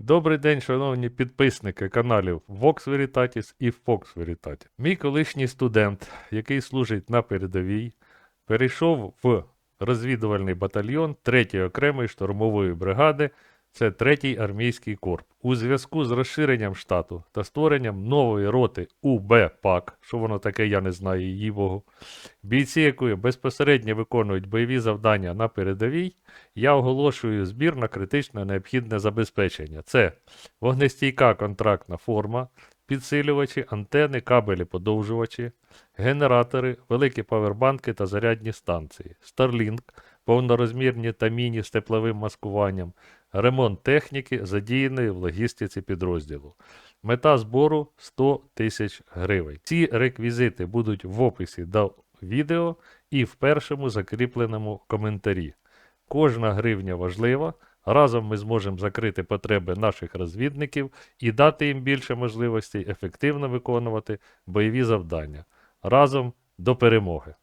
Добрий день, шановні підписники каналів Vox Veritatis і Fox Veritatis. Мій колишній студент, який служить на передовій, перейшов в розвідувальний батальйон 3-ї окремої штурмової бригади, це 3-й армійський корп. У зв'язку з розширенням штату та створенням нової роти УБ-ПАК, що воно таке, я не знаю її богу, бійці якої безпосередньо виконують бойові завдання на передовій, я оголошую збір на критично необхідне забезпечення. Це вогнестійка контрактна форма, підсилювачі, антени, кабелі подовжувачі, генератори, великі павербанки та зарядні станції, Starlink, повнорозмірні та міні з тепловим маскуванням, ремонт техніки, задіяної в логістиці підрозділу. Мета збору 100 тисяч гривень. Ці реквізити будуть в описі до відео і в першому закріпленому коментарі. Кожна гривня важлива. Разом ми зможемо закрити потреби наших розвідників і дати їм більше можливостей ефективно виконувати бойові завдання. Разом до перемоги!